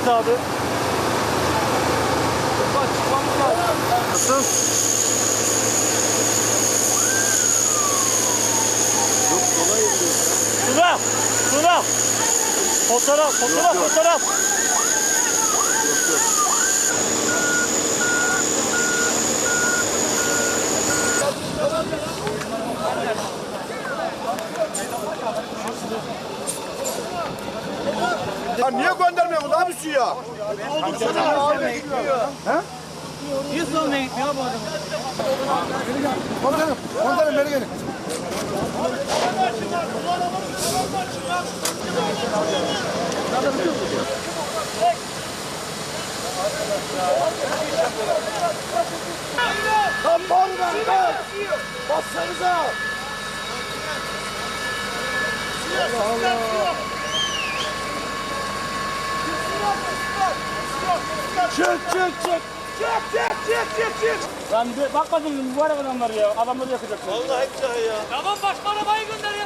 abi. Buradan çıkmamız lazım. Nasıl? Şuna, şuna. Fotoğraf, fotoğraf, fotoğraf. Ya niye göndermiyorsun abi suya? Niye sormaya gitmiyor bu adam? Komutanım, komutanım beni gelin. Tam bağırma, tam. Bassanıza. Allah Allah. Çık, çık, çık. Çık, çık, çık, çık, çık. Ben de bakmadım mübarek adamlar ya. Adamları yakacak. Vallahi billahi ya. Tamam başka arabayı gönder ya.